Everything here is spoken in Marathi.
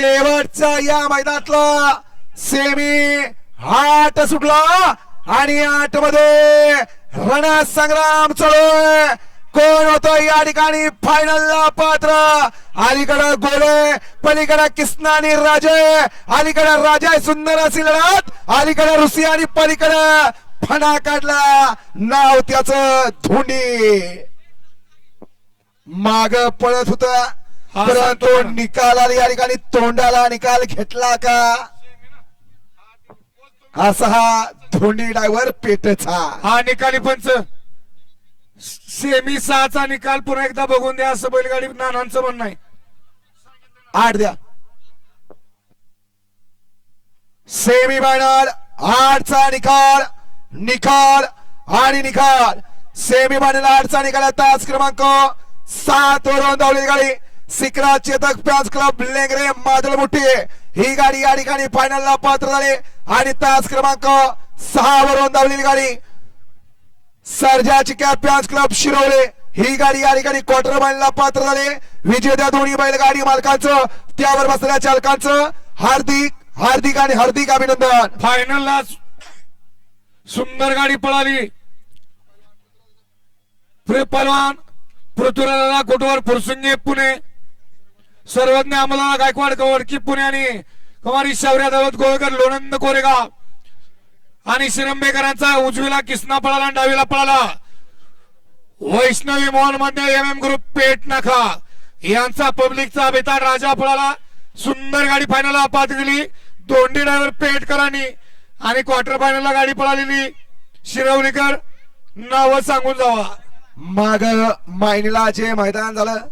शेवटचा या मैदानातला सेमी हाट सुटला आणि आठमध्ये रणसंग्राम चालू कोण होतो या ठिकाणी? फायनलला पात्र. अलीकडे गोले पलीकडे किसना आणि राजे. अलीकडे राजा सुंदर अशी लढत. अलीकडे ऋषी आणि पलीकडे फणा काढला. नाव त्याच धोंडी. माग पळत होता. परंतु. निकालाला या ठिकाणी तोंडाला निकाल घेतला का? असा हा धोंडी डायव्हर पेटचा. हा निकाली पंच. सेमी सहाचा निकाल पुन्हा एकदा बघून द्या असं बैलगाडी नानांचं म्हणणं आहे. आठ द्या. सेमी फायनल आठचा निकाल निकाल आणि निकाल. सेमी फायनल आठचा निकाल तास क्रमांक सात वरून धावलेली गाडी. सिकरा चेतक प्याज क्लब लेंगरे मादल मुठी ही गाडी या ठिकाणी फायनलला पात्र झाली. आणि तास क्रमांक सहा वरून धावलेली गाडी. सर्जाची कॅप प्याज क्लब शिरवले. ही गाडी या ठिकाणी क्वार्टर फायनलला पात्र झाले. विजेत्या दोन्ही बैलगाडी मालकांचं. त्यावर बसलेल्या चालकांचं. हार्दिक हार्दिक आणि हार्दिक अभिनंदन. फायनलला सुंदर गाडी पळाली. प्रे- पहलवान पृथ्वीराज कोटवर फुरसुंगे पुणे. सर्वज्ञ अमला गायकवाड कवडकी पुण्याने आणि कुमारी शौर्या दवत गोळकर लोणंद कोरेगाव आणि शिरंबेकरांचा उजवीला किसना पळाला आणि डावीला पळाला. वैष्णवी मोहनमध्ये एम एम ग्रुप पेट नखा. यांचा पब्लिकचा बेताड राजा पळाला. सुंदर गाडी फायनल आपात गेली. दोंडी ड्रायव्हर पेटकरांनी आणि क्वार्टर फायनलला गाडी पळालेली. शिरवलीकर नाव सांगून जावा. माग मायनीला जे मैदान झालं